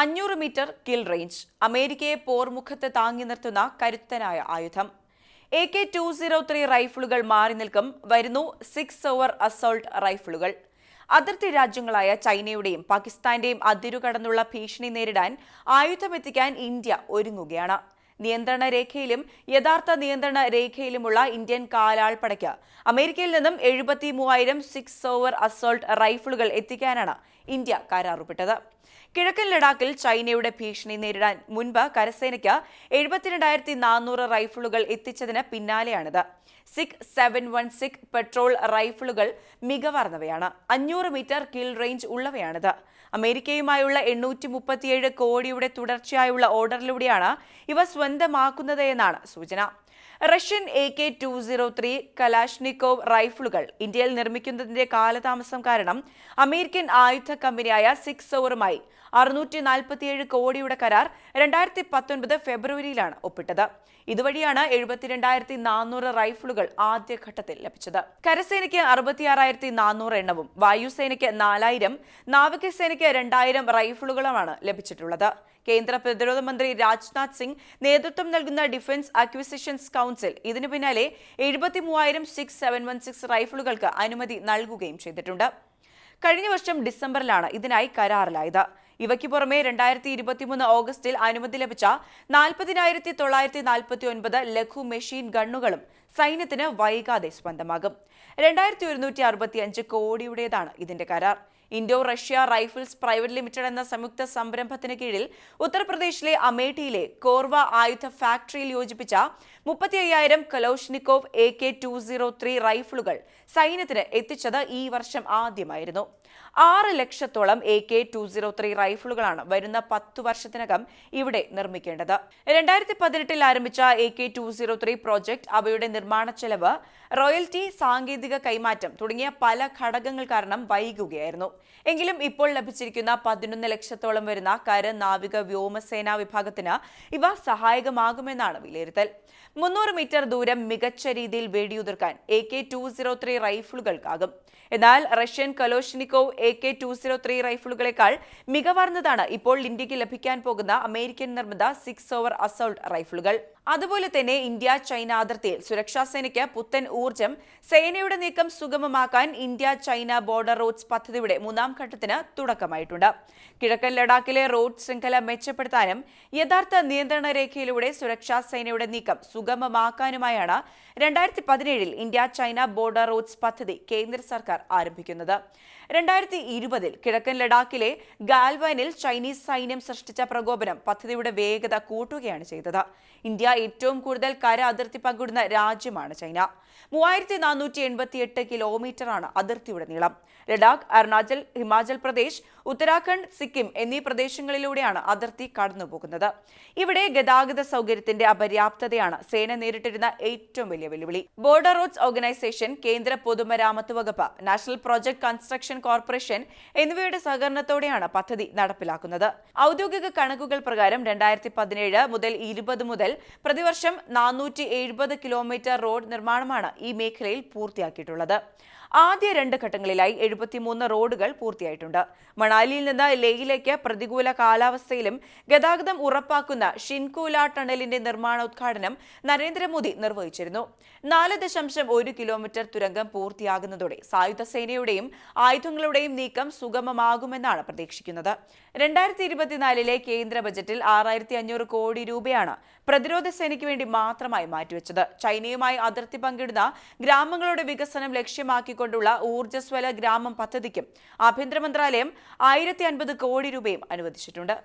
അഞ്ഞൂറ് metre kill range. അമേരിക്കയെ പോർമുഖത്ത് താങ്ങി നിർത്തുന്ന കരുത്തനായ ആയുധം. A K two zero three റൈഫിളുകൾ മാറി നിൽക്കും. വരുന്നു സിക്സ് ഓവർ അസോൾട്ട് റൈഫിളുകൾ. അതിർത്തി രാജ്യങ്ങളായ ചൈനയുടെയും പാകിസ്ഥാന്റെയും അതിരുകടന്നുള്ള ഭീഷണി നേരിടാൻ ആയുധമെത്തിക്കാൻ ഇന്ത്യ ഒരുങ്ങുകയാണ്. നിയന്ത്രണ രേഖയിലും യഥാർത്ഥ നിയന്ത്രണ രേഖയിലുമുള്ള ഇന്ത്യൻ കാലാൾപ്പടയ്ക്ക് അമേരിക്കയിൽ നിന്നും എഴുപത്തി മൂവായിരം സിക്സ് ഓവർ അസോൾട്ട് റൈഫിളുകൾ എത്തിക്കാനാണ് ഇന്ത്യ കരാറുപെട്ടത്. കിഴക്കൻ ലഡാക്കിൽ ചൈനയുടെ ഭീഷണി നേരിടാൻ മുൻപ് കരസേനയ്ക്ക് എഴുപത്തിരണ്ടായിരത്തി നാനൂറ് റൈഫിളുകൾ എത്തിച്ചതിന് പിന്നാലെയാണിത്. SIG seven one six patrol റൈഫിളുകൾ മികവാർന്നവയാണ്. അഞ്ഞൂറ് മീറ്റർ കിൽ റേഞ്ച് ഉള്ളവയാണിത്. അമേരിക്കയുമായുള്ള എണ്ണൂറ്റി മുപ്പത്തിയേഴ് കോടിയുടെ തുടർച്ചയായുള്ള ഓർഡറിലൂടെയാണ് ഇവ സ്വന്തമാക്കുന്നത് എന്നാണ് സൂചന. Russian A K two zero three Kalashnikov റൈഫിളുകൾ ഇന്ത്യയിൽ നിർമ്മിക്കുന്നതിന്റെ കാലതാമസം കാരണം അമേരിക്കൻ ആയുധ കമ്പനിയായ സിക്സ് ഓവറുമായി അറുന്നൂറ്റി നാൽപ്പത്തിയേഴ് കോടിയുടെ കരാർ രണ്ടായിരത്തി പത്തൊൻപത് ഫെബ്രുവരിയിലാണ് ഒപ്പിട്ടത്. ഇതുവഴിയാണ് എഴുപത്തിരണ്ടായിരത്തി നാനൂറ് റൈഫിളുകൾ ആദ്യഘട്ടത്തിൽ ലഭിച്ചത്. കരസേനയ്ക്ക് അറുപത്തിയാറായിരത്തി നാനൂറ് എണ്ണവും വായുസേനയ്ക്ക് നാലായിരം നാവികസേനയ്ക്ക് രണ്ടായിരം റൈഫിളുകളുമാണ് ലഭിച്ചിട്ടുള്ളത്. കേന്ദ്ര പ്രതിരോധ മന്ത്രി രാജ്നാഥ് സിംഗ് നേതൃത്വം നൽകുന്ന ഡിഫൻസ് അക്വിസിഷൻസ് കൗൺസിൽ ഇതിനു പിന്നാലെ എഴുപത്തി മൂവായിരം സിക്സ് സെവൻ വൺ സിക്സ് റൈഫിളുകൾക്ക് അനുമതി നൽകുകയും ചെയ്തിട്ടുണ്ട്. കഴിഞ്ഞ വർഷം ഡിസംബറിലാണ് ഇതിനായി കരാറിലായത്. ഇവയ്ക്ക് പുറമെ രണ്ടായിരത്തി ഇരുപത്തിമൂന്ന് ഓഗസ്റ്റിൽ അനുമതി ലഭിച്ച നാൽപ്പതിനായിരത്തി തൊള്ളായിരത്തി നാൽപ്പത്തി ഒൻപത് ലഘു മെഷീൻ ഗണ്ണുകളും സൈന്യത്തിന് വൈകാതെ സ്വന്തമാകും. രണ്ടായിരത്തി ഒരുന്നൂറ്റി അറുപത്തി അഞ്ച് കോടിയുടേതാണ് ഇതിന്റെ കരാർ. Indo Russia Rifles Private Limited എന്ന സംയുക്ത സംരംഭത്തിന് കീഴിൽ ഉത്തർപ്രദേശിലെ അമേഠിയിലെ കോർവ ആയുധ ഫാക്ടറിയിൽ യോജിപ്പിച്ച മുപ്പത്തി അയ്യായിരം Kalashnikov A K two zero three റൈഫിളുകൾ സൈന്യത്തിന് എത്തിച്ചത് ഈ വർഷം ആദ്യമായിരുന്നു. ആറ് ലക്ഷത്തോളം A K two zero three റൈഫിളുകളാണ് വരുന്ന പത്തു വർഷത്തിനകം ഇവിടെ നിർമ്മിക്കേണ്ടത്. രണ്ടായിരത്തി പതിനെട്ടിൽ ആരംഭിച്ച A K two zero three project അവയുടെ നിർമ്മാണ ചെലവ് റോയൽറ്റി സാങ്കേതിക കൈമാറ്റം തുടങ്ങിയ പല ഘടകങ്ങൾ കാരണം വൈകുകയായിരുന്നു. എങ്കിലും ഇപ്പോൾ ലഭിച്ചിരിക്കുന്ന പതിനൊന്ന് ലക്ഷത്തോളം വരുന്ന കര നാവിക വ്യോമസേനാ വിഭാഗത്തിന് ഇവ സഹായകമാകുമെന്നാണ് വിലയിരുത്തൽ. മുന്നൂറ് മീറ്റർ ദൂരം മികച്ച രീതിയിൽ വെടിയുതിർക്കാൻ A K two zero three റൈഫിളുകൾക്കാകും. എന്നാൽ Russian Kalashnikov A K two zero three റൈഫിളുകളെക്കാൾ മികവാർന്നതാണ് ഇപ്പോൾ ഇന്ത്യയ്ക്ക് ലഭിക്കാൻ പോകുന്ന അമേരിക്കൻ നിർമ്മിത സിക്സ് ഓവർ അസോൾട്ട് റൈഫിളുകൾ. അതുപോലെ തന്നെ ഇന്ത്യ ചൈന അതിർത്തിയിൽ സുരക്ഷാ സേനയ്ക്ക് പുത്തൻ ഊർജം സേനയുടെ നീക്കം സുഗമമാക്കാൻ ഇന്ത്യ ചൈന ബോർഡർ റോഡ്സ് പദ്ധതിയുടെ മൂന്നാം ഘട്ടത്തിന് തുടക്കമായിട്ടുണ്ട്. കിഴക്കൻ ലഡാക്കിലെ റോഡ് ശൃംഖല മെച്ചപ്പെടുത്താനും യഥാർത്ഥ നിയന്ത്രണ രേഖയിലൂടെ സുരക്ഷാ സേനയുടെ നീക്കം സുഗമമാക്കാനുമായാണ് രണ്ടായിരത്തി പതിനേഴിൽ ഇന്ത്യ ചൈന ബോർഡർ റോഡ്സ് പദ്ധതി കേന്ദ്ര സർക്കാർ ആരംഭിക്കുന്നത്. രണ്ടായിരത്തി ഇരുപതിൽ കിഴക്കൻ ലഡാക്കിലെ ഗാൽവാനിൽ ചൈനീസ് സൈന്യം സൃഷ്ടിച്ച പ്രകോപനം പദ്ധതിയുടെ വേഗത കൂട്ടുകയാണ് ചെയ്തത്. ഇന്ത്യ ഏറ്റവും കൂടുതൽ കര അതിർത്തി പങ്കിടുന്ന രാജ്യമാണ് ചൈന. മൂവായിരത്തി നാനൂറ്റി എൺപത്തി എട്ട് കിലോമീറ്ററാണ് അതിർത്തിയുടെ നീളം. ലഡാക്ക് അരുണാചൽ ഹിമാചൽ പ്രദേശ് ഉത്തരാഖണ്ഡ് സിക്കിം എന്നീ പ്രദേശങ്ങളിലൂടെയാണ് അതിർത്തി കടന്നുപോകുന്നത്. ഇവിടെ ഗതാഗത സൗകര്യത്തിന്റെ അപര്യാപ്തതയാണ് സേന നേരിട്ടിരുന്ന ഏറ്റവും വലിയ വെല്ലുവിളി. ബോർഡർ റോഡ്സ് ഓർഗനൈസേഷൻ കേന്ദ്ര പൊതുമരാമത്ത് വകുപ്പ് നാഷണൽ പ്രോജക്ട് കൺസ്ട്രക്ഷൻ കോർപ്പറേഷൻ എന്നിവയുടെ സഹകരണത്തോടെയാണ് പദ്ധതി നടപ്പിലാക്കുന്നത്. ഔദ്യോഗിക കണക്കുകൾ പ്രകാരം രണ്ടായിരത്തി പതിനേഴ് മുതൽ ഇരുപത് മുതൽ പ്രതിവർഷം നാനൂറ്റി കിലോമീറ്റർ റോഡ് നിർമ്മാണമാണ് ഈ മേഖലയിൽ പൂർത്തിയാക്കിയിട്ടുള്ളത്. ആദ്യ രണ്ട് ഘട്ടങ്ങളിലായി എഴുപത്തിമൂന്ന് റോഡുകൾ പൂർത്തിയായിട്ടുണ്ട്. മണാലിയിൽ നിന്ന് ലേയിലേക്ക് പ്രതികൂല കാലാവസ്ഥയിലും ഗതാഗതം ഉറപ്പാക്കുന്ന ഷിൻകൂല ടണലിന്റെ നിർമ്മാണോദ്ഘാടനം നരേന്ദ്രമോദി നിർവഹിച്ചിരുന്നു. നാല് ദശാംശം ഒരു കിലോമീറ്റർ തുരങ്കം പൂർത്തിയാകുന്നതോടെ സായുധ സേനയുടെയും ആയുധങ്ങളുടെയും നീക്കം സുഗമമാകുമെന്നാണ് പ്രതീക്ഷിക്കുന്നത്. രണ്ടായിരത്തി ഇരുപത്തിനാലിലെ കേന്ദ്ര ബജറ്റിൽ ആറായിരത്തി അഞ്ഞൂറ് കോടി രൂപയാണ് പ്രതിരോധ സേനയ്ക്ക് വേണ്ടി മാത്രമായി മാറ്റിവെച്ചത്. ചൈനയുമായി അതിർത്തി പങ്കിടുന്ന ഗ്രാമങ്ങളുടെ വികസനം ലക്ഷ്യമാക്കിക്കൊണ്ടുള്ള ഊർജസ്വല ഗ്രാമം പദ്ധതിക്കും ആഭ്യന്തര മന്ത്രാലയം ആയിരത്തി അൻപത് കോടി രൂപയും അനുവദിച്ചിട്ടുണ്ട്.